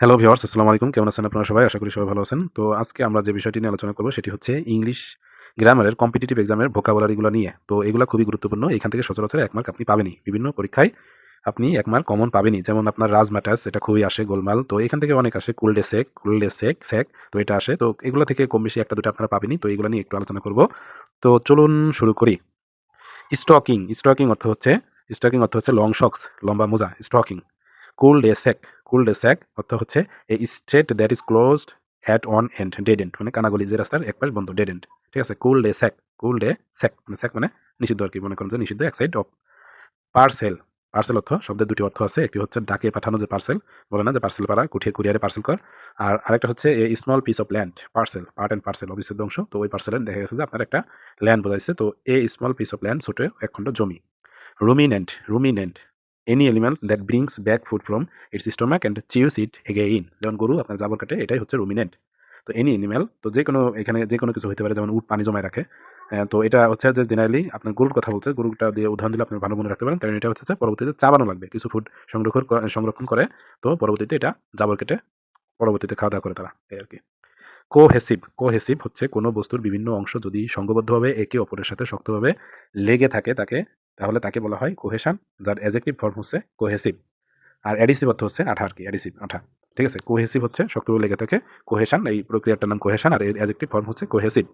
Hello viewers আসসালামু আলাইকুম। কেমন আছেন আপনারা সবাই? আশা করি সবাই ভালো আছেন। তো আজকে আমরা যে বিষয়টি নিয়ে আলোচনা করব, সেটি হচ্ছে ইংলিশ গ্রামারের কম্পিটিটিভ এক্সামের ভোকাবুলারিগুলো নিয়ে। তো এগুলো খুবই গুরুত্বপূর্ণ। এখান থেকে সচরাচর এক মার্ক আপনি পাবেনই। বিভিন্ন পরীক্ষায় আপনি এক মার্ক কমন পাবেনই। যেমন আপনার রাজ ম্যাটাস এটা খুবই আসে গোলমাল। তো এখান থেকে অনেক আসে কুল ডে সেক কুল ডে সেক সেক তো এটা আসে। তো এগুলো থেকে কম বেশি একটা দুটো আপনারা পাবেনই। তো এগুলো নিয়ে একটু আলোচনা করব। তো চলুন শুরু করি। স্টকিং স্টকিং অর্থ হচ্ছে স্টকিং অর্থ হচ্ছে লং শক্স লম্বা মোজা স্টকিং কুল ডে সেক কুল ডে সেক অর্থ হচ্ছে a street that is closed at on end dead end মানে কানাগলি যে রাস্তার এক পাশ বন্ধ ডেড এন্ড ঠিক আছে? কুল ডে সেক কুল ডে সেক মানে সেক মানে নিষিদ্ধ আর কি মনে করেন যে নিষিদ্ধ, এক সাইড অফ পার্সেল পার্সেল অর্থ, শব্দের দুটি অর্থ আছে, একটি হচ্ছে ডাকে পাঠানো যে পার্সেল বলে না যে পার্সেল পাড়া, কুঠিয়ে কুরিয়ারে পার্সেল কর, আর আরেকটা হচ্ছে a small piece of land parcel part and parcel অবিচ্ছেদ্য অংশ, তো ওই পার্সেলের দেখা গেছে যে আপনার একটা ল্যান্ড বোঝাইছে তো a small piece of land ছোটো এক খণ্ড জমি ruminant ruminant any element that brings back food from its stomach and chews it again যেমন গরু, আপনার জাবর কাটে, এটাই হচ্ছে রুমিনেন্ট তো এনি এনিম্যাল তো যে কোনো এখানে যে কোনো কিছু হতে পারে, যেমন উট পানি জমায় রাখে। তো এটা হচ্ছে যে জেনারেলি আপনার গরুর কথা বলছে, গরুটা দিয়ে উদাহরণ দিলে আপনি ভালো মনে রাখতে পারেন। কারণ এটা হচ্ছে পরবর্তীতে চাবানো লাগবে, কিছু ফুড সংরক্ষণ সংরক্ষণ করে, তো পরবর্তীতে এটা জাবর কেটে পরবর্তীতে খাওয়া দাওয়া করে তারা, এই আর কি। কোহেসিভ কোহেসিভ হচ্ছে কোনো বস্তুর বিভিন্ন অংশ যদি সংঘবদ্ধভাবে একে অপরের সাথে শক্তভাবে লেগে থাকে, তাকে তাহলে তাকে বলা হয় কোহেশন যার অ্যাজেক্টিভ ফর্ম হচ্ছে কোহেসিভ আর অ্যাডিসিভ অর্থ হচ্ছে আঠা আর কি? অ্যাডিসিভ আঠা ঠিক আছে? কোহেসিভ হচ্ছে শক্তভাবে লেগে থাকে কোহেশন এই প্রক্রিয়াটার নাম কোহেশন আর এর অ্যাজেক্টিভ ফর্ম হচ্ছে কোহেসিভ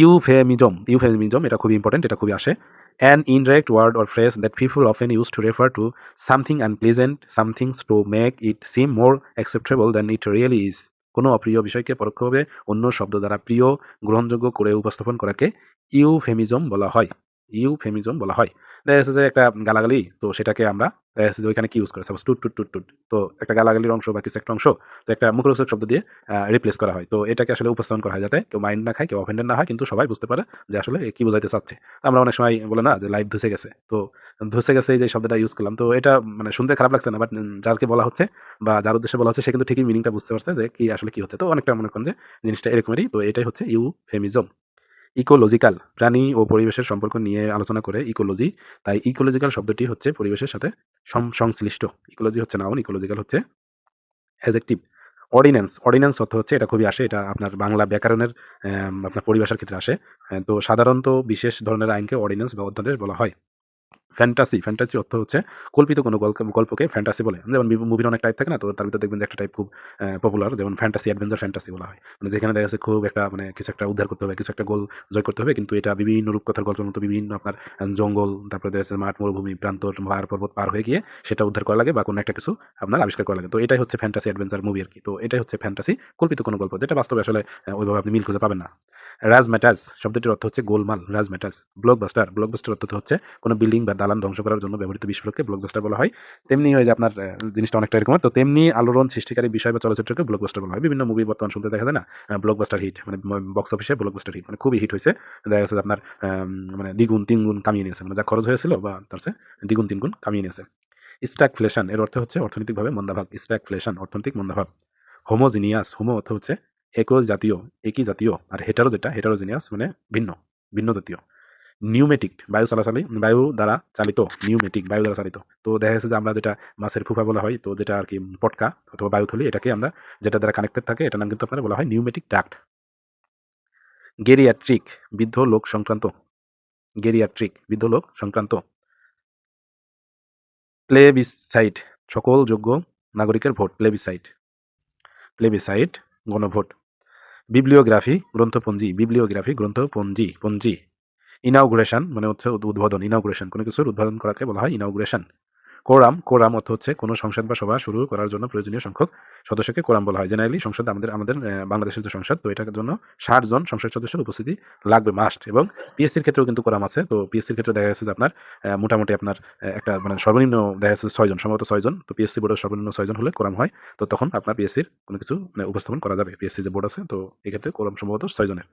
ইউফেমিজম ইউফেমিজম এটা খুবই ইম্পর্টেন্ট এটা খুবই আসে। An indirect word or phrase that people often use to refer to something unpleasant somethings to make it seem more acceptable than it really is কোনো অপ্রিয় বিষয়কে পরোক্ষভাবে অন্য শব্দ দ্বারা প্রিয়, গ্রহণযোগ্য করে উপস্থাপন করাকে ইউফেমিজম বলা হয়। ইউফেমিজম বলা হয়। দেখা যাচ্ছে যে একটা গালাগালি, তো সেটাকে আমরা দেখা যাচ্ছে যে ওইখানে কি ইউজ করে? সাপোজ টুট টুট টুট টুট। তো একটা গালাগালির অংশ বা কিছু একটা অংশ, তো একটা মুখরোচক শব্দ দিয়ে রিপ্লেস করা হয়। তো এটাকে আসলে উপস্থাপন করা হয় যাতে কেউ মাইন্ড না খায়, কেউ অফেন্ডেড না হয়, কিন্তু সবাই বুঝতে পারে যে আসলে কি বোঝাইতে চাচ্ছে। আমরা অনেক সময় বলে না যে লাইভ ধসে গেছে। তো ধসে গেছে যে শব্দটা ইউজ করলাম, তো এটা মানে শুনতে খারাপ লাগছে না বাট যারকে বলা হচ্ছে বা যার উদ্দেশ্যে বলা হচ্ছে, সে কিন্তু ঠিকই মিনিংটা বুঝতে পারছে যে কি আসলে কি হচ্ছে। তো অনেকটা মনে করেন যে জিনিসটা এরকমেরই, তো এটাই হচ্ছে ইউ ইউফেমিজম ইকোলজিক্যাল, প্রাণী ও পরিবেশের সম্পর্ক নিয়ে আলোচনা করে ইকোলজি। তাই ইকোলজিক্যাল শব্দটি হচ্ছে পরিবেশের সাথে সংশ্লিষ্ট। ইকোলজি হচ্ছে নাউন, ইকোলজিক্যাল হচ্ছে অ্যাজেক্টিভ অর্ডিন্যান্স অর্ডিন্যান্স অর্থ হচ্ছে এটা খুবই আসে, এটা আপনার বাংলা ব্যাকরণের আপনার পরিবেশের ক্ষেত্রে আসে। তো সাধারণত বিশেষ ধরনের আইনকে অর্ডিন্যান্স বা অধ্যাদেশ বলা হয়। ফ্যান্টাসি ফ্যান্টাসি অর্থ হচ্ছে কল্পিত কোনো গল্প, গল্পকে ফ্যান্টাসি বলে। যেমন মুভির অনেক টাইপ থাকে না, তো তার ভিতরে দেখবেন যে একটা টাইপ খুব পপুলার যেমন ফ্যান্টাসি অ্যাডভেঞ্চার ফ্যান্টাসি বলা হয়। মানে যেখানে দেখা যাচ্ছে খুব একটা মানে কিছু একটা উদ্ধার করতে হবে, কিছু একটা গোল জয় করতে হবে, কিন্তু এটা বিভিন্ন রূপকথার গল্পের মতো বিভিন্ন আপনার জঙ্গল, তারপরে দেখা যাচ্ছে মাঠ, মরুভূমি প্রান্তর পাহাড়, পর্বত পার হয়ে গিয়ে সেটা উদ্ধার করা লাগে বা কোনো একটা কিছু আপনার আবিষ্কার করা লাগে। তো এটাই হচ্ছে ফ্যান্টাসি অ্যাডভেঞ্চার মুভি আর কি তো এটাই হচ্ছে ফ্যান্টাসি কল্পিত কোনো গল্প, যেটা বাস্তবে আসলে ওইভাবে আপনি মিল খুঁজে পাবেন না। রাজ ম্যাটাজ শব্দটির অর্থ হচ্ছে গোলমাল রাজ ম্যাটাজ ব্লকবাস্টার ব্লকবাস্টার অর্থ হচ্ছে কোনো বিল্ডিং বা দালান ধ্বংস করার জন্য ব্যবহৃত বিস্ফোরককে ব্লকবাস্টার বলা হয়। তেমনি হয় যে আপনার জিনিসটা অনেকটা এরকম। তো তেমনি আলোড়ন সৃষ্টিকারী বিষয় বা চলচ্চিত্রকে ব্লকবাস্টার বলা হয়। বিভিন্ন মুভি বর্তমান শুনতে দেখা যায় না? ব্লকবাস্টার হিট মানে বক্স অফিসে ব্লকবাস্টার হিট মানে খুবই হিট হয়েছে। দেখা যাচ্ছে আপনার মানে দ্বিগুণ, তিনগুণ কামিয়ে নিয়েছে। মানে যা খরচ হয়েছিল বা তার চেয়ে দ্বিগুণ, তিনগুণ কামিয়ে নিয়েছে। স্ট্যাকফ্লেশন এর অর্থ হচ্ছে অর্থনৈতিকভাবে মন্দাভাগ স্ট্যাকফ্লেশন অর্থনৈতিক মন্দাভাব হোমোজিনিয়াস, হোমো অর্থ হচ্ছে একই জাতীয় একই জাতীয়, আর হেটারো যেটা হেটারোজিনিয়াস মানে ভিন্ন ভিন্ন জাতীয়। নিউমেটিক বায়ু চলাচলে, বায়ু দ্বারা চালিত নিউমেটিক বায়ু দ্বারা চালিত। তো দেখা যাচ্ছে যে আমরা যেটা মাছের ফুফা বলা হয়, তো যেটা আর কি পটকা অথবা বায়ুথলি এটাকে আমরা যেটা দ্বারা কানেক্টেড থাকে, এটা নাম কিন্তু আপনার বলা হয় নিউমেটিক ডাক্ট গেরিয়াট্রিক বৃদ্ধ লোক সংক্রান্ত গেরিয়াট্রিক বৃদ্ধ লোক সংক্রান্ত। প্লেবিসাইড সকল যোগ্য নাগরিকের ভোট প্লেবিসাইড প্লেবিসাইড গণভোট। Bibliography গ্রন্থপঞ্জি bibliography গ্রন্থপঞ্জি, পঞ্জি। ইনাউগুরেশন মানে হচ্ছে উদ- উদ্বোধন, ইনাউগুরেশন, কোনো কিছুর উদ্বোধন করাকে বলা হয় ইনাউগুরেশন। কোরাম কোরাম অর্থ হচ্ছে কোনো সংসদ বা সভা শুরু করার জন্য প্রয়োজনীয় সংখ্যক সদস্যকে কোরাম বলা হয়। জেনারেলি সংসদ আমাদের আমাদের বাংলাদেশের যে সংসদ, তো এটার জন্য ষাট জন সংসদ সদস্যের উপস্থিতি লাগবে মাস্ট এবং পিএসসির ক্ষেত্রেও কিন্তু কোরাম আছে। তো পিএসসির ক্ষেত্রে দেখা যাচ্ছে যে আপনার মোটামুটি আপনার একটা মানে সর্বনিম্ন দেখা যাচ্ছে ছয়জন সম্ভবত ছয়জন তো পিএসসি বোর্ডের সর্বনিম্ন ছয়জন হলে কোরাম হয়। তো তখন আপনার পিএসসির কোনো কিছু মানে উপস্থাপন করা যাবে। পিএসসি যে বোর্ড আছে, তো এক্ষেত্রে কোরাম সম্ভবত ছয়জনের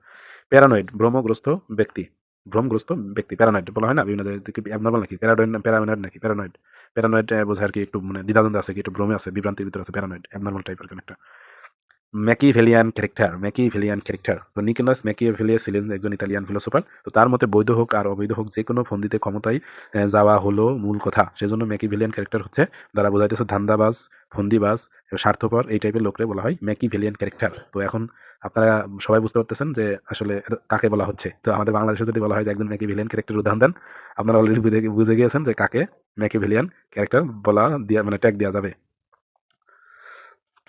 প্যারানয়েড ভ্রমগ্রস্ত ব্যক্তি। ভ্রমগ্রস্ত ব্যক্তি প্যারানয়েড বলা হয় না? বিভিন্ন অ্যাবনর্মাল নাকি প্যারাডয়েড প্যারানয়েড নাকি প্যারানয়েড প্যারানয়েড বোঝায় আর কি একটু মানে দ্বিধাদ্বন্দ্ব আছে কি? একটু ভ্রমে আছে? বিভ্রান্তির ভিতরে আছে? প্যারানয়েড অ্যাবনর্মাল টাইপের কোনো একটা। Machiavellian character Machiavellian character তো নিকোলাস ম্যাকিভেলিয়া ছিলেন একজন ইতালিয়ান ফিলোসোফার তো তার মতে বৈধ হোক আর অবৈধ হোক, যে কোনো ফন্দিতে ক্ষমতায় যাওয়া হলো মূল কথা। সেজন্য ম্যাকিভেলিয়ান ক্যারেক্টার হচ্ছে দ্বারা বোঝাইতেছে ধান্দাবাজ, ফন্দিবাজ, স্বার্থপর, এই টাইপের লোকরে বলা হয় ম্যাকি ভেলিয়ান ক্যারেক্টার তো এখন আপনারা সবাই বুঝতে পারতেছেন যে আসলে কাকে বলা হচ্ছে। তো আমাদের বাংলাদেশে যদি বলা হয় যে একজন ম্যাকিভেলিয়ান ক্যারেক্টার উদাহরণ দেন, আপনারা অলরেডি বুঝে গিয়েছেন যে কাকে ম্যাকিভেলিয়ান ক্যারেক্টার বলা দিয়া মানে ট্যাগ দেওয়া যাবে।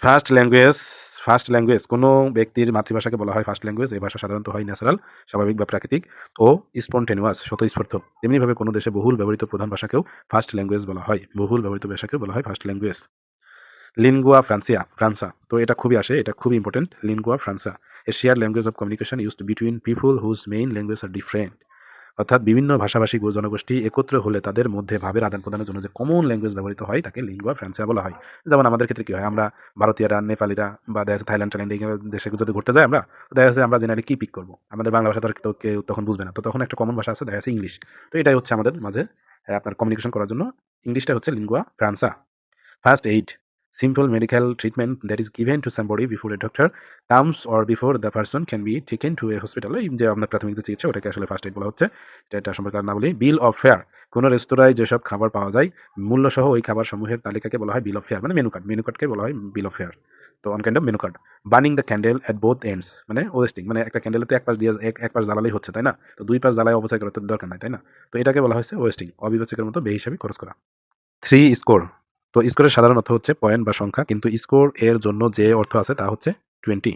ফার্স্ট ল্যাঙ্গুয়েজ ফার্স্ট ল্যাঙ্গুয়েজ কোনো ব্যক্তির মাতৃভাষাকে বলা হয় ফার্স্ট ল্যাঙ্গুয়েজ এই ভাষা সাধারণত হয় ন্যাচারাল স্বাভাবিক বা প্রাকৃতিক ও স্পন্টেনিয়াস স্বতঃস্ফূর্ত। তেমনিভাবে কোনো দেশে বহুল ব্যবহৃত প্রধান ভাষাকেও ফার্স্ট ল্যাঙ্গুয়েজ বলা হয়, বহুল ব্যবহৃত ভাষাকেও বলা হয় first language lingua franca franca তো এটা খুবই আসে, এটা খুবই important lingua franca a share language of communication used between people whose main language are different অর্থাৎ বিভিন্ন ভাষাভাষী জনগোষ্ঠী একত্র হলে তাদের মধ্যে ভাবের আদান প্রদানের জন্য যে কমন ল্যাঙ্গুয়েজ ব্যবহৃত হয়, তাকে লিঙ্গুয়া ফ্রান্সিয়া বলা হয়। যেমন আমাদের ক্ষেত্রে কি হয়, আমরা ভারতীয়রা, নেপালিরা বা দেখা যাচ্ছে থাইল্যান্ড টাইল্যান্ড দেশে যদি ঘুরতে যাই আমরা দেখা যাচ্ছে আমরা জেনারেলি কী পিক করব? আমাদের বাংলা ভাষা তো কেউ কেউ তখন বুঝবে না। তো তখন একটা কমন ভাষা আছে, দেখা যাচ্ছে ইংলিশ তো এটাই হচ্ছে আমাদের মাঝে আপনার কমিউনিকেশন করার জন্য। ইংলিশটা হচ্ছে lingua franca first aid simple medical treatment that is given to somebody before a doctor comes or before the person can be taken to a hospital যে আপনার প্রাথমিক যে চিকিৎসা ওটাকে আসলে ফার্স্ট এইড বলা হচ্ছে, এটা সম্পর্কে না বলি বিল অফ ফেয়ার কোনো রেস্তোরাঁয় যেসব খাবার পাওয়া যায়, মূল্যসহ ওই খাবার সমূহের তালিকাকে বলা হয় বিল অফ ফেয়ার মানে মেনু কার্ড মেনু কার্ডকে বলা হয় বিল অফ ফেয়ার তো one kind of menu card burning the candle at both ends মানে ওয়েস্টিং মানে একটা ক্যান্ডেলে তো এক পাশ দিয়ে, এক এক পাশ জ্বালালেই হচ্ছে, তাই না? তো দুই পাশ জ্বালায় অবস্থায় করার তো দরকার নাই, তাই না? তো এটাকে বলা হয়েছে ওয়েস্টিং অবিবেচকের মতো বেহিসাবি খরচ করা। থ্রি স্কোর তো স্কোরের সাধারণ অর্থ হচ্ছে পয়েন্ট বা সংখ্যা, কিন্তু স্কোর এর জন্য যে অর্থ আছে তা হচ্ছে টোয়েন্টি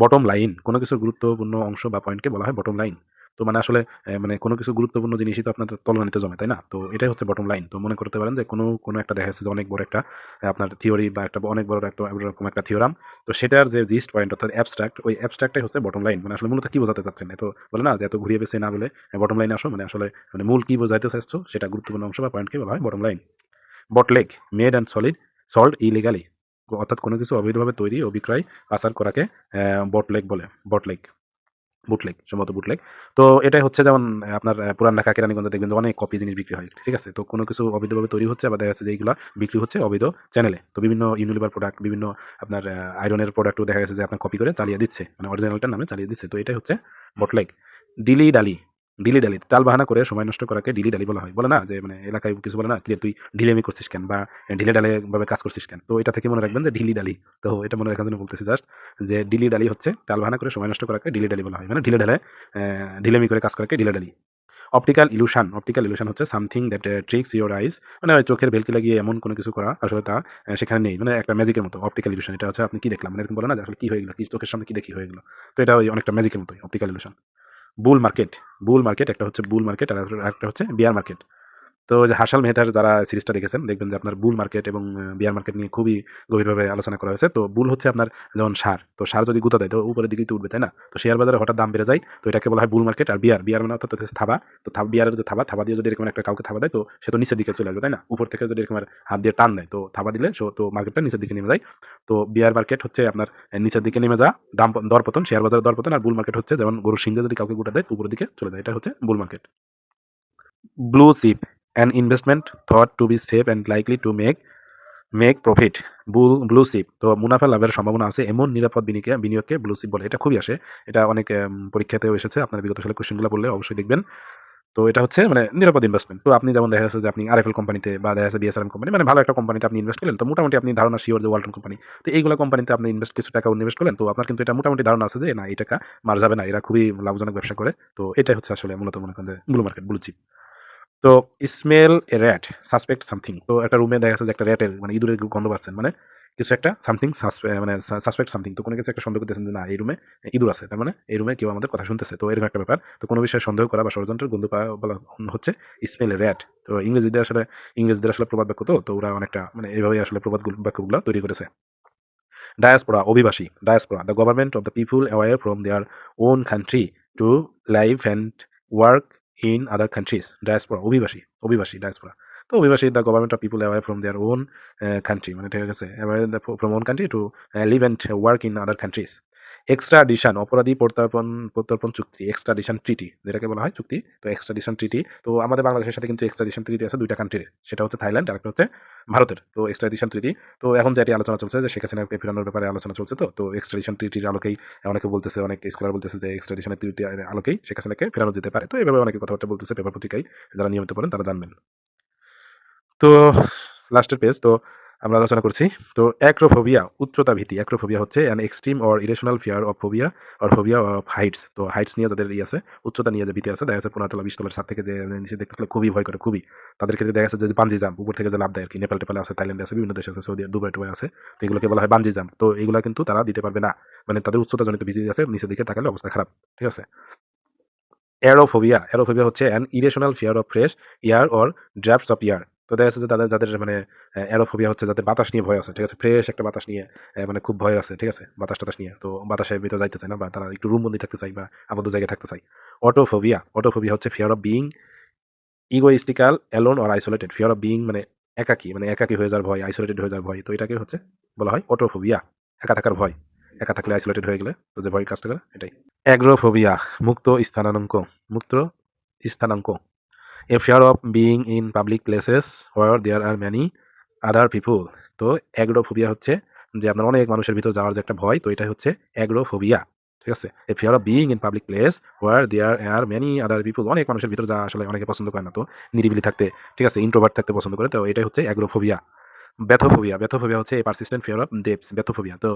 বটম লাইন কোনো কিছুর গুরুত্বপূর্ণ অংশ বা পয়েন্টকে বলা হয় বটম লাইন তো মানে আসলে মানে কোনো কিছু গুরুত্বপূর্ণ জিনিসই তো আপনার তলনানিতে জমে, তাই না? তো এটাই হচ্ছে বটম লাইন তো মনে করতে পারেন যে কোনো কোনো একটা দেখা যাচ্ছে যে অনেক বড় একটা আপনার থিওরি বা একটা অনেক বড় একটা, এরকম একটা থিওরাম তো সেটার যে জিস্ট পয়েন্ট অর্থাৎ অ্যাবস্ট্রাক্ট ওই অ্যাবস্ট্রাক্টটাই হচ্ছে বটম লাইন মানে আসলে মূলত কি বোঝাতে চাচ্ছেন? এত বলে না যে এত ঘুরিয়ে বেছে না বলে বটম লাইনে আসো মানে আসলে মানে মূল কি বোঝাইতে চাচ্ছ, সেটা গুরুত্বপূর্ণ অংশ বা পয়েন্টকে বলা হয় bottom line bootleg made and solid salt illegally অর্থাৎ কোনো কিছু অবৈধভাবে তৈরি ও বিক্রয় পাচার করাকে বটলেগ বলে বটলেগ বুটলেগ সম্ভবত বুটলেগ তো এটাই হচ্ছে যেমন আপনার পুরান ঢাকা কেরানীগঞ্জে দেখবেন যে অনেক কপি জিনিস বিক্রি হয়, ঠিক আছে? তো কোনো কিছু অবৈধভাবে তৈরি হচ্ছে আবার দেখা যাচ্ছে যে এইগুলো বিক্রি হচ্ছে অবৈধ চ্যানেলে তো বিভিন্ন ইউনিলিভার প্রোডাক্ট বিভিন্ন আপনার আয়রনের প্রোডাক্টও দেখা গেছে যে আপনার কপি করে চালিয়ে দিচ্ছে মানে অরিজিনালটার নামে চালিয়ে দিচ্ছে। তো এটাই হচ্ছে বটলেগ ডিলি ডালি ডিলি ডালি টাল বাহানা করে সময় নষ্ট করাকে ডিলি ডালি বলা হয়। বলে না? যে মানে এলাকায় কিছু বলে না? কি রে তুই ঢিলেমি করছিস কেন? বা ঢিলে ডালে ভাবে কাজ করছিস কেন? তো এটা থেকে মনে রাখবেন যে ঢিলি ডালি তো এটা মনে রাখার জন্য বলতেছি জাস্ট যে ডিলি ডালি হচ্ছে টাল বাহানা করে সময় নষ্ট করাকে ডিলি ডালি বলা হয়। মানে ঢিলে ঢালে ঢিলেমি করে কাজ করাকে ঢিলে ডালি অপটিক্যাল ইলুশন অপটিক্যাল ইলুশন হচ্ছে something that tricks your eyes মানে চোখের ভেলকি লাগিয়ে এমন কোনো কিছু করা আসলে তা সেখানে নেই। মানে একটা ম্যাজিকের মতো অপটিক্যাল ইলুশন এটা হচ্ছে আপনি কি দেখলাম? মানে এরকম বলে না আসলে কি হয়ে গেলো? কি চোখের সামনে কি দেখি হয়ে গেলো? তো এটা ওই অনেকটা ম্যাজিকের মতোই optical illusion bull market bull market একটা হচ্ছে বুল মার্কেট আর একটা হচ্ছে বিয়ার মার্কেট তো যে হাসাল মেহতার যারা সিরিজটা দেখেছেন, দেখবেন যে আপনার বুল মার্কেট এবং বিয়ার মার্কেট নিয়ে খুবই গভীরভাবে আলোচনা করা হয়েছে। তো বুল হচ্ছে আপনার যেমন সার, তো সার যদি গুঁতো দেয়, তো উপরের দিকেই তো উঠবে, তাই না? তো শেয়ার বাজারে হঠাৎ দাম বেড়ে যায়, তো এটাকে বলা হয় বুল মার্কেট আর বিয়ার। বিয়ার মানে অর্থাৎ থাবা, তো বিয়ারের যে থাবা থাবা দিয়ে যদি এরকম একটা কাউকে থাবা দেয়, তো সে তো নিচের দিকে চলে আসবে, তাই না? উপর থেকে যদি এরকম হাত দিয়ে টান দেয়, তো থাবা দিলে সো, তো মার্কেটটা নিচের দিকে নেমে যায়। তো বিয়ার মার্কেট হচ্ছে আপনার নিচের দিকে নেমে যা দাম দরপতন শেয়ার বাজারের দরপতন আর বুল মার্কেট হচ্ছে যেমন গরুর সিংহে যদি কাউকে গোটা দেয় উপরের দিকে চলে যায়। এটা হচ্ছে bull market. Blue chip an investment thought to be safe and likely to make make profit bull blue chip তো মুনাফা লাভের সম্ভাবনা আছে এমন নিরাপদ বিনিয়োগে বিনিয়োগকে ব্লু চিপ বলে। এটা খুবই আসে। এটা অনেক পরীক্ষাতেও এসেছে। আপনার বিগত সালে কোশ্চেনগুলো বললে অবশ্যই দেখবেন। তো এটা হচ্ছে মানে নিরাপদ ইনভেস্টমেন্ট তো আপনি যেমন দেখা যাচ্ছে যে আপনি আরএফএল কোম্পানিতে বা দেখা যাচ্ছে বিএসআরএম কোম্পানি মানে ভালো একটা কোম্পানিতে আপনি ইনভেস্ট করলেন, তো মোটামুটি আপনি ধারণা শিওর যে ওয়ালটন কোম্পানি তো এইগুলো কোম্পানিতে আপনি ইনভেস্ট কিছু টাকা ইনভেস্ট করলেন, তো আপনার কিন্তু এটা মোটামুটি ধারণা আছে যে না, এই টাকা মার যাবে না। এরা খুবই লাভজনক ব্যবসা করে। তো এটাই হচ্ছে আসলে মূলত মনে করেন ব্লু মার্কেট ব্লু চিপ তো smell a rat suspect something তো একটা রুমে দেখা যাচ্ছে যে একটা র্যাটের মানে ইঁদুরের গন্ধ পাচ্ছেন মানে কিছু একটা সামথিং মানে সাসপেক্ট সামথিং তো কোনো কিছু একটা সন্দেহ করতেছেন যে না, এই রুমে ইঁদুর আছে, তার মানে এই রুমে কেউ আমাদের কথা শুনতেছে। তো এরকম একটা ব্যাপার। তো কোনো বিষয়ে সন্দেহ করা বা ষড়যন্ত্রের গন্ধ পাওয়া বলা হচ্ছে স্মেল এ র্যাট তো ইংরেজিদের আসলে ইংরেজিদের আসলে প্রবাদ বাক্য তো তো ওরা অনেকটা মানে এইভাবেই আসলে প্রবাদ বাক্যগুলো তৈরি করেছে। ডায়াসপোরা অভিবাসী diaspora the government of the people away from their own country to live and work in other countries diaspora অভিবাসী অভিবাসী ডায়াসপোরা তো অভিবাসী the government of people away from their own country মানে ঠিক আছে from own country to live and work in other countries extradition অপরাধী প্রত্যর্পণ প্রত্যর্পণ চুক্তি এক্সট্রাডিশন ট্রিটি যেটাকে বলা হয় চুক্তি, তো এক্সট্রাডিশন ট্রিটি তো আমাদের বাংলাদেশের সাথে কিন্তু এক্সট্রাডিশন ট্রিটি আছে দুইটা কান্ট্রির সেটা হচ্ছে থাইল্যান্ড আর একটা হচ্ছে ভারতের, তো এক্সট্রাডিশন ট্রিটি তো এখন যেটি আলোচনা চলছে যে শেখ হাসিনাকে ফেরানোর ব্যাপারে আলোচনা চলছে তো তো এক্সট্রাডিশন ট্রিটির আলোকেই অনেকে বলতেছে, অনেক স্কলার বলতেছে যে এক্সট্রাডিশনের ট্রিটির আলোকেই শেখ হাসিনাকে ফেরানো যেতে পারে। তো এভাবে অনেকে কথাবার্তা বলতেছে পেপার পত্রিকায় যারা নিয়মিত পড়েন তারা জানবেন। তো লাস্টের পেজ তো আমরা আলোচনা করছি। তো অ্যাক্রোফোবিয়া উচ্চতা ভীতি। অ্যাক্রোফোবিয়া হচ্ছে an extreme or irrational fear of phobia or phobia of heights তো হাইটস নিয়ে যাদের ইয়ে আছে, উচ্চতা নিয়ে যে ভীতি আছে, দেখা যাচ্ছে পনেরো তলা, বিশ তলার সাত থেকে যে নিচে দেখতে পেলে খুবই ভয় করে খুবই। তাদের ক্ষেত্রে দেখা যাচ্ছে যে বাঞ্জি জাম্প, উপর থেকে যে লাভ দেয় আর কি নেপাল টেপালে আছে, থাইল্যান্ডে আছে, বিভিন্ন দেশে আছে, সৌদি, দুবাই, টুবাই আছে। তো এগুলোকে বলা হয় বাঞ্জি জাম্প। তো এগুলো কিন্তু তারা দিতে পারবে না। মানে তাদের উচ্চতা জনিত ভীতি আছে, নিচের দিকে তাকালে অবস্থা খারাপ, ঠিক আছে? অ্যারোফোবিয়া অ্যারোফোবিয়া হচ্ছে an irrational fear of fresh air or draughts of air তো দেখা যাচ্ছে যে তাদের, যাদের মানে অ্যারোফোবিয়া হচ্ছে যাদের বাতাস নিয়ে ভয় আছে, ঠিক আছে? ফ্রেশ একটা বাতাস নিয়ে মানে খুব ভয় আছে, ঠিক আছে? বাতাস টাতাস নিয়ে। তো বাতাসের ভিতরে যাইতে চায় না বা তারা একটু রুমবন্দি থাকতে চাই বা আবদ্ধ জায়গায় থাকতে চাই অটোফোবিয়া অটোফোবিয়া হচ্ছে fear of being egoistical alone or isolated fear of being মানে একাকী মানে একাকী হয়ে যাওয়ার ভয় আইসোলেটেড হয়ে যাওয়ার ভয়। তো এটাকে হচ্ছে বলা হয় অটোফোবিয়া। একা থাকার ভয়। একা থাকলে আইসোলেটেড হয়ে গেলে তো যে ভয় কাজটা করে এটাই। অ্যাগ্রোফোবিয়া মুক্ত স্থানাঙ্ক মুক্ত স্থানাঙ্ক। A fear of being in public places where there are many other people তো অ্যাগ্রোফোবিয়া হচ্ছে যে আপনার অনেক মানুষের ভিতর যাওয়ার যে একটা ভয়, তো এটাই হচ্ছে অ্যাগ্রোফোবিয়া ঠিক আছে? A fear of being in public place where there are many other people অনেক মানুষের ভিতর যাওয়া আসলে অনেকে পছন্দ করে না তো, নিরিবিলি থাকতে, ঠিক আছে? ইন্ট্রোভার্ট থাকতে পছন্দ করে, তো এটাই হচ্ছে অ্যাগ্রোফোবিয়া ব্যাথোফোবিয়া ব্যাথোফোবিয়া হচ্ছে এই persistent fear of depths bathophobia. তো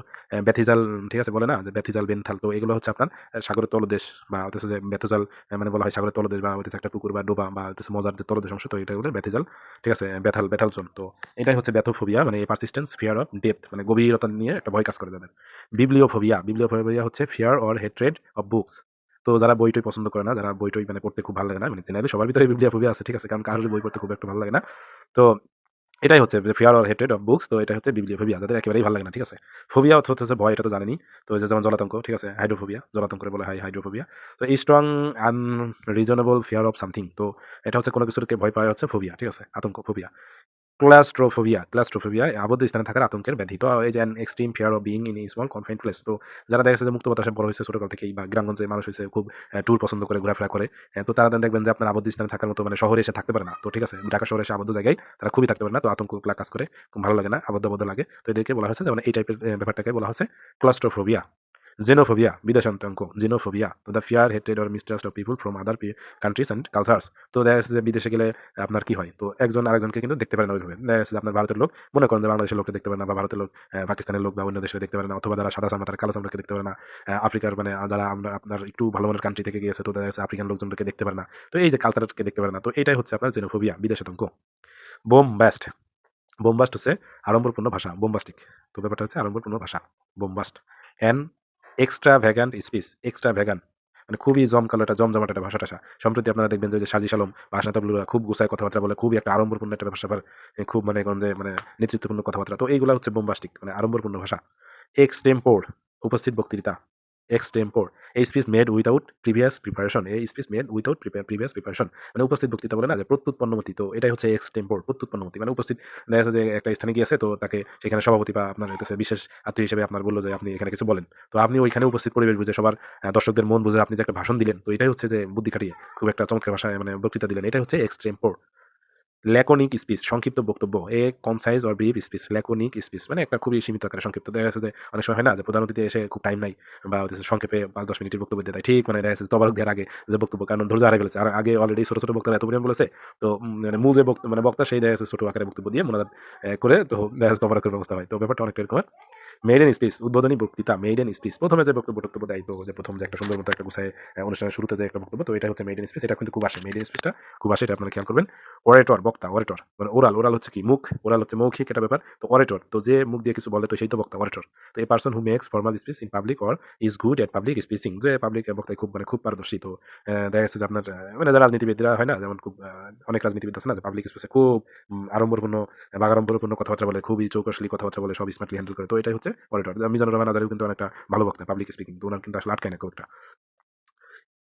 ব্যাথিজাল, ঠিক আছে, বলে না? যে ব্যাথিজাল বেনথাল তো এগুলো হচ্ছে আপনার সাগরের তলদেশ বা হচ্ছে যে ব্যাথোজাল মানে বলা হয় সাগরের তলদেশ বা হচ্ছে একটা পুকুর বা ডোবা বা হচ্ছে মজার যে তলদেশ অংশ, তো এটা হলো ব্যাথিজাল, ঠিক আছে ব্যাথাল ব্যাথাল জোন। তো এটাই হচ্ছে ব্যাথোফোবিয়া মানে এই পারসিস্টেন্স ফিয়ার অফ ডেপথ মানে গভীরতা নিয়ে একটা ভয় কাজ করে যাদের বিবলিওফোবিয়া বিবলিওফোবিয়া হচ্ছে fear or hatred of books তো যারা বই টই পছন্দ করে না, যারা বই টই মানে পড়তে খুব ভালো লাগে না মানে জেনারেলি সবার ভিতরে বিবলিওফোবিয়া আছে, ঠিক আছে, কারণ কারোর বই পড়তে খুব একটা ভালো লাগে না। তো এটাই হচ্ছে ফিয়ার অর হেটেড অফ বুকস তো এটা হচ্ছে বিবলিওফোবিয়া যাদের একেবারেই ভালো লাগে না, ঠিক আছে? ফোবিয়া অর্থ হচ্ছে ভয়, এটা তো জানেনি। তো যেমন জলাতঙ্ক, ঠিক আছে? হাইড্রোফোবিয়া জলাতঙ্করে বলে হয় হাইড্রোফোবিয়া তো এই strong unreasonable fear of something তো এটা হচ্ছে কোনো কিছুকে ভয় পাওয়া হচ্ছে ফোবিয়া ঠিক আছে? আতঙ্ক ফোবিয়া ক্লাস্ট্রোফোবিয়া ক্লাস্ট্রোফোবিয়া আবদ্ধ স্থানে থাকার আতঙ্কের ব্যাধি তো এই যে extreme fear of being in small confined place তো যারা দেখা যাচ্ছে যে মুক্ত বাতাসে বড় হয়েছে ছোটকাল থেকেই বা গ্রামগঞ্জে মানুষ হয়েছে, খুব ট্যুর পছন্দ করে, ঘোরাফেরা করে তো তারা দেখবেন যে আপনার আবদ্ধ স্থানে থাকার মতো মানে শহরে এসে থাকতে পারে না। তো ঠিক আছে, ঢাকা শহরে এসে আবদ্ধ জায়গায় তারা খুবই থাকতে পারে না। তো আতঙ্ক কাজ করে ভালো লাগে না, আবদ্ধ আবদ্ধ লাগে। তো এদেরকে বলা হয়েছে যেমন এই টাইপের ব্যাপারটাকে বলা হচ্ছে ক্লাস্ট্রোফোবিয়া। জেনোফোবিয়া বিদেশান্তঙ্ক জেনোফোবিয়া তো the fear hated or mistrust of people from other countries and cultures তো দেখা যাচ্ছে যে বিদেশে গেলে আপনার কি হয়? তো একজন আরেকজনকে কিন্তু দেখতে পারেন ওইভাবে। যে আপনার ভারতের লোক, মনে করেন যে বাংলাদেশের লোককে দেখতে পারে না বা ভারতের লোক পাকিস্তানের লোক বা অন্য দেশে দেখতে পারে না, অথবা যারা সাদা চামড়া কালো চামড়াকে দেখতে পারে না আফ্রিকার মানে যারা আমরা, আপনার একটু ভালো মানের কান্ট্রি থেকে গিয়েছে, তো যাচ্ছে আফ্রিকান লোকজনকে দেখতে পারে না। তো এই যে কালচারকে দেখতে পারে না, তো এটাই হচ্ছে আপনার জেনোফোবিয়া বিদেশাতঙ্ক বোম ব্যাস্ট বোমবাস্ট হচ্ছে আড়ম্বরপূর্ণ ভাষা বোমবাস্টিক তো ব্যাপারটা হচ্ছে আড়ম্বরপূর্ণ ভাষা bombast an extravagant speech extravagant মানে খুবই জমকালো একটা, জমজমাট একটা ভাষা টাষা সম্প্রতি আপনারা দেখবেন যে সাজি সালম ভাষা খুব গুছায় কথাবার্তা বলে, খুবই একটা আড়ম্বরপূর্ণ একটা ভাষা খুব মানে যে মানে নেতৃত্বপূর্ণ কথাবার্তা। তো এইগুলো হচ্ছে বোমবাস্টিক মানে আড়ম্বরপূর্ণ ভাষা। এক্সটেম্পোর উপস্থিত বক্তৃতা। এক্সটেম্পোর এই speech made without previous preparation এই speech made without previous preparation মানে উপস্থিত বক্তৃতা বলে না যে প্রত্যুত পণ্যমতি তো এটাই হচ্ছে এক্সটেম্পোর প্রত্যুত পণ্যমতি মানে উপস্থিত, দেখা যাচ্ছে যে একটা স্থানে গিয়েছে, তো তাকে সেখানে সভাপতি বা আপনার হচ্ছে বিশেষ আত্মীয় হিসেবে আপনার বলল যে আপনি এখানে কিছু বলেন, তো আপনি ওইখানে উপস্থিত পরিবেশ বুঝে, সবার দর্শকদের মন বুঝে আপনি যে একটা ভাষণ দিলেন, তো এটাই হচ্ছে যে বুদ্ধি খাটিয়ে খুব একটা চমৎকার ভাষায় মানে বক্তৃতা দিলেন, এটাই হচ্ছে এক্সটেম্পোর ল্যাকনিক স্পিচ সংক্ষিপ্ত বক্তব্য a concise or brief speech laconic speech মানে একটা খুবই সীমিত আকারে সংক্ষিপ্ত। দেখা যাচ্ছে যে অনেক সময় হয় না যে প্রধান অতিথি এসে খুব টাইম নাই বা সংক্ষেপে পাঁচ, দশ মিনিটের বক্তব্য দিয়ে ঠিক মানে দেখা যাচ্ছে তবার দেওয়ার আগে যে বক্তব্য, কারণ ধৈর্য হারিয়ে ফেলেছে আর আগে অলরেডি ছোটো ছোটো বক্তা এত পরিমাণ বলেছে, তো মানে মূল যে বক্তব্য মানে বক্তা সেই দেখা যাচ্ছে ছোটো আকারে বক্তব্য দিয়ে মনে করে তো দেখা যাচ্ছে তবরাকের ব্যবস্থা হয়। তো ব্যাপারটা অনেকটা এরকম মেড ইন স্পিচ, উদ্বোধনী বক্তৃতা মেড ইন স্পিচ। প্রথমে যে বক্তব্য টক্তব্য দেয় তো যে প্রথম যে একটা সুন্দর মতো একটা গুছায় অনুষ্ঠানের শুরুতে যে একটা বক্তব্য, তো এটা হচ্ছে মেড ইন স্পিচ, এটা কিন্তু খুব আসে। মেড ইন স্পিচটা খুব আসে, এটা আপনারা খেয়াল করবেন। অরেটর, বক্তা, অরেটর মানে ওরাল ওরাল হচ্ছে কি? মুখ, ওরাল হচ্ছে মৌখিক একটা ব্যাপার। তো অরেটর, তো যে মুখ দিয়ে কিছু বলে, তো সেই তো বক্তা, অরেটর। তো এই person who makes formal speech in public or is good at public speaking যে পাবলিক বক্তায় খুব মানে খুব পারদর্শী, তো দেখা যাচ্ছে যে আপনার মানে যারা রাজনীতিবিদরা হয় না, যেমন খুব অনেক রাজনীতিবিদ আছে না, যে পাবলিক স্পেসে খুব আড়ম্বরপূর্ণ, বাগাড়ম্বরপূর্ণ কথাবার্তা বলে, খুবই চৌকশলী কথাবার্তা বলে, সব স্মার্টলি হ্যান্ডেল করে। তো এটাই হচ্ছে অরেটর মিজানুর রহমান আজারিও কিন্তু অনেকটা ভালো বক্তা পাবলিক স্পিকিং তো ওনার কিন্তু আসলে আটকায় না কবিতা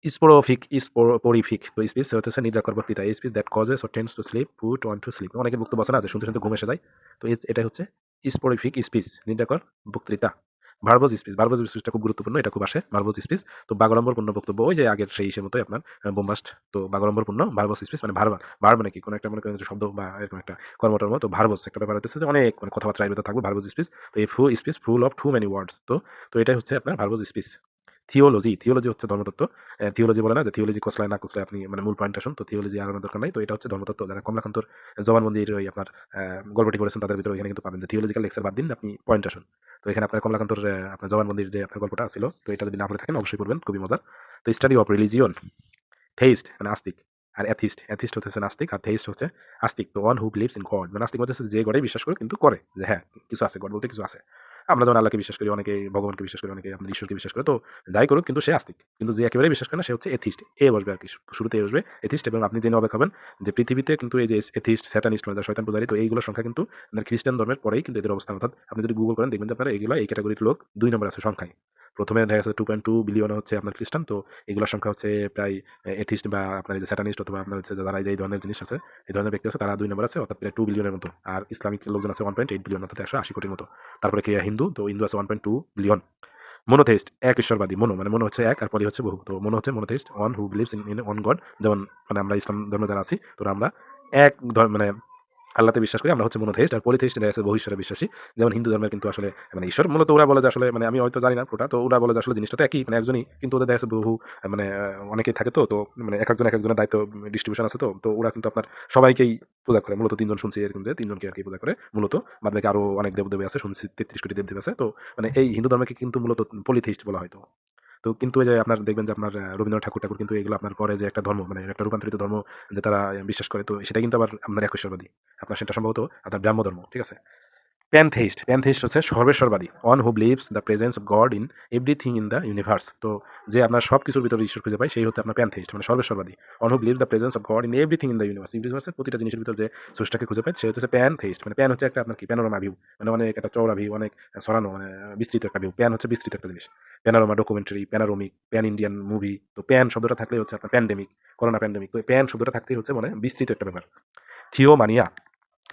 স্পোরোফিক স্পোরিফিক তো স্পিচ হচ্ছে নির্যাকর বক্তৃতা এই speech that causes or tends to sleep put one to sleep অনেকে বক্তব্য আছে না যে শুনতে শুনতে ঘুম এসে যায়। তো এটাই এটা হচ্ছে স্পোরিফিক স্পিচ নির্যাকর বক্তৃতা। ভার্বজ স্পিচ ভার্বজ স্পিচটা খুব গুরুত্বপূর্ণ, এটা খুব আসে ভার্বজ স্পিচ তো বাগলম্বরপূর্ণ বক্তব্য, ওই যে আগের সেই হিসেবে মতোই আপনার বোম্বাস্ট, তো বাগলম্বরপূর্ণ ভার্বজ স্পিচ মানে ভার্বা ভার মানে কি? কোনো একটা মনে করেন শব্দ বা এরকম একটা কর্মটর্ম তো ভার্বজ একটা ব্যাপার হচ্ছে যে অনেক মানে কথাবার্তা থাকবে ভার্বজ স্পিচ তো এই full speech full of too many words তো তো এটাই হচ্ছে আপনার ভার্বজ স্পিচ থিওলজি থিওলজি হচ্ছে ধর্মতত্ত্ব। থিওলজি বলে না যে থিওলজি কসলায় না কসলায় আপনি মানে মূল পয়েন্ট আসুন তো থিওলজি আমার দরকার নাই, তো এটা হচ্ছে ধর্মতত্ত্ব। যারা কমলাকান্তর জবানবন্দির ওই আপনার গল্পটি করেছেন তাদের ভিতরে এখানে কিন্তু পাবেন যে থিওলজিক্যাল লেকচার বাদ দিন, আপনি পয়েন্ট আসুন তো এখানে আপনার কমলাকান্তর আপনার জবানবন্দির যে আপনার গল্পটা ছিল, তো এটা যদি না পড়ে থাকেন অবশ্যই পড়বেন, খুবই মজার। তো স্টাডি অফ রিলিজিয়ন থেইস্ট মানে আস্তিক, আর অ্যাথিস্ট অ্যাথিস্ট হচ্ছে নাস্তিক আর থেইস্ট হচ্ছে আস্তিক তো one who believes in God মানে নাস্তিক হচ্ছে যে গডে বিশ্বাস করে, কিন্তু করে যে হ্যাঁ কিছু আছে গড বলতে কিছু আছে। আমরা যেমন আল্লাহকে বিশ্বাস করি অনেকে ভগবানকে বিশ্বাস করি অনেকে আপনার ঈশ্বরকে বিশ্বাস করে। তো যাই করুক, কিন্তু সে আস্তিক। কিন্তু যে একেবারে বিশ্বাস করে না, সে হচ্ছে এথিস্ট। এ বসবে আর কি শুরুতে এ বসবে, এথিস্ট। এবং আপনি জেনে অবাক যে পৃথিবীতে কিন্তু এই যে এথিস্ট, স্যাটানিস্ট মানে শয়তান পূজারী তো এইগুলোর সংখ্যা কিন্তু খ্রিস্টান ধর্মের পরেই কিন্তু এদের অবস্থান। অর্থাৎ আপনি যদি গুগল করেন, দেখবেন যে আপনারা এগুলো এই ক্যাটাগরির লোক দুই নম্বর আছে সংখ্যায়। প্রথমে দেখা যাচ্ছে টু পয়েন্ট টু বিলিয়ন হচ্ছে আপনার খ্রিস্টান, তো এগুলোর সংখ্যা হচ্ছে প্রায় এথিস্ট বা আপনার যে স্যাটানিস্ট অথবা আপনার হচ্ছে যারা এই ধরনের জিনিস আছে, এই ধরনের ব্যক্তি আছে, তারা দুই নম্বর আছে, অর্থাৎ প্রায় টু বিলিয়নের মতো। আর ইসলামিক লোকজন আছে ওয়ান পয়েন্ট এইট বিলিয়ন অর্থাৎ একশো আশি কোটির মতো। তারপরে ক্রিয়া হিন্দু, তো হিন্দু আছে one point two billion monotheist এক ঈশ্বরবাদী মনো মানে মনো হচ্ছে এক, আর পরি হচ্ছে বহু। তো মনো হচ্ছে monotheist one who believes in in one God যেমন মানে আমরা ইসলাম ধর্মে যারা আছি তো আমরা এক মানে আল্লাহতে বিশ্বাস করি, আমরা হচ্ছে মনোথেস্ট আর পলিথেস্ট দেখা যাচ্ছে বহু বিশ্বাসী। যেমন হিন্দু ধর্মের কিন্তু আসলে মানে ঈশ্বর, মূলত ওরা বলে যে আসলে মানে আমি হয়তো জানি না পুরোটা, তো ওরা বলে যে আসলে জিনিসটা তো একই মানে একজনই, কিন্তু ওদের দেখা বহু মানে অনেকেই থাকে তো তো মানে এক একজন এক একজনের দায়িত্ব ডিস্ট্রিবিউশন আছে তো তো ওরা কিন্তু আপনার সবাইকেই পূজা করে, মূলত তিনজন শুনছি এরকম যে, তিনজনকে আর কি পূজা করে, মূলত। বাদ বাকি আরও অনেক দেবদেবী আছে, শুনছি তেত্রিশ কোটি দেবদেবী আছে, তো মানে এই হিন্দু ধর্মকে কিন্তু মূলত পলিথেইস্ট বলা হয় তো কিন্তু এই যে আপনার দেখবেন যে আপনার রবীন্দ্রনাথ ঠাকুর ঠাকুর কিন্তু এগুলো আপনার পরে যে একটা ধর্ম মানে একটা রূপান্তরিত ধর্ম যে তারা বিশ্বাস করে, তো সেটা কিন্তু আবার আপনার একশ্বরবাদী আপনার সেটা সম্ভবত আপনার ব্রাহ্ম ধর্ম ঠিক আছে? প্যানথেইস্ট প্যানথেইস্ট হচ্ছে সর্বেশ্বরবাদী। One who believes the presence of God in everything in the universe তো যে আপনার সব কিছুর ভিতরে ঈশ্বর খুঁজে পায় সেই হচ্ছে আপনার প্যানথেইস্ট মানে সর্বেশ্বরবাদী। One who believes the presence of God in everything in the universe ইউনিভার্সের প্রতিটা জিনিসের ভিতরে যে সোর্সটাকে খুঁজে পায়, সে হচ্ছে প্যানথেইস্ট মানে প্যান হচ্ছে একটা আপনার কি? প্যানোরামা ভিউ মানে অনেক একটা চৌড়া ভিউ অনেক সরানো মানে বিস্তৃত একটা ভিউ প্যান হচ্ছে বিস্তৃত একটা জিনিস। Panorama documentary panoramic pan Indian movie তো প্যান শব্দটা থাকলে হচ্ছে আপনার প্যান্ডেমিক করোনা প্যান্ডেমিক তো প্যান শব্দটা থাকতেই হচ্ছে মানে বিস্তৃত একটা ব্যাপার। থিওমানিয়া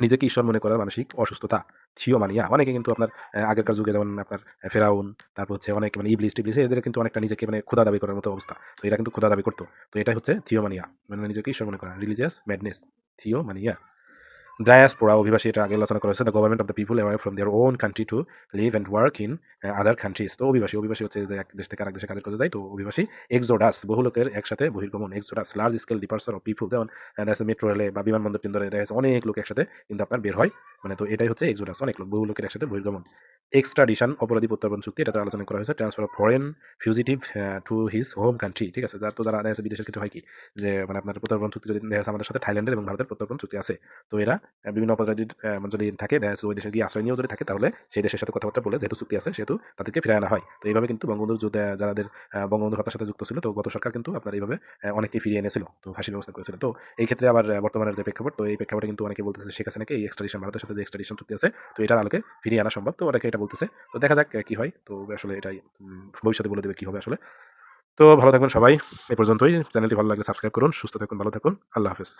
নিজেকে ঈশ্বর মনে করার মানসিক অসুস্থতা। থিওমানিয়া অনেকে কিন্তু আপনার আহ, আগেরকার যুগে যেমন আপনার ফেরাউন তারপর হচ্ছে অনেক মানে ইবলিস টিবলিস এদের কিন্তু অনেকটা নিজেকে মানে ক্ষুদা দাবি করার মতো অবস্থা। তো এরা কিন্তু ক্ষুদা দাবি করতো। তো এটাই হচ্ছে থিওমানিয়া মানে নিজেকে ঈশ্বর মনে করা রিলিজিয়াস ম্যাডনেস থিওমানিয়া ডায়াসপোরা অভিবাসী এটা আগে আলোচনা করেছে the government of the people aware from their own country to live and work in other countries তো অভিবাসী অভিবাসী হচ্ছে যে এক দেশ থেকে আরেক দেশে কাজের করতে যায় তো অভিবাসী এক্সোডাস বহু লোকের একসাথে বহির্গমন exodus large scale dispersal of people যেমন মেট্রো রেলে বা বিমানবন্দর টিন্দরে দেখা অনেক লোক একসাথে কিন্তু আপনার বের হয় মানে তো এটাই হচ্ছে এক্সোডাস অনেক লোক, বহু লোকের একসাথে বহির্গমন। এক্সট্রাডিশন অপরাধী প্রত্যর্পণ চুক্তি এটা আলোচনা করা হয়েছে। Transfer of foreign fugitive to his home country ঠিক আছে? যার তো যারা দেখা বিদেশের ক্ষেত্রে হয় কি? যে মানে আপনার প্রত্যর্পণ চুক্তি যদি দেখা আমাদের সাথে থাইল্যান্ডের এবং ভারতের প্রত্যর্পণ চুক্তি আছে। তো এরা বিভিন্ন অপরাধী যদি থাকে দেখা ওই দেশে গিয়ে আশ্রয় নিয়েও যদি থাকে তাহলে সেই দেশের সাথে কথাবার্তা বলে যেহেতু চুক্তি আছে সেহেতু তাদেরকে ফিরে আনা হয়। তো এইভাবে কিন্তু বঙ্গবন্ধুর যাদের বঙ্গবন্ধু হত্যার সাথে যুক্ত ছিল তো গত সরকার কিন্তু আপনার এইভাবে আহ, অনেককে ফিরিয়ে এনেছিল। তো ফাঁসির ব্যবস্থা করেছিল। তো এই ক্ষেত্রে আবার বর্তমানের যে প্রেক্ষাপট তো এই প্রেক্ষাপটে কিন্তু অনেকে বলতেছে শেখ হাসিনাকে এই এক্সট্রাডিশন ভারতের সাথে যে এক্সট্রাডিশন চুক্তি আছে তো এটার আলোকে ফিরিয়ে আনা সম্ভব। তো অনেকে এটা বলতেছে। তো দেখা যাক কি হয়। তো আসলে এটাই ভবিষ্যতে বলে দেবে কি হবে আসলে। তো ভালো থাকবেন সবাই, এ পর্যন্তই। চ্যানেলটি ভালো লাগলে সাবস্ক্রাইব করুন, সুস্থ থাকুন, ভালো থাকুন। আল্লাহ হাফেজ।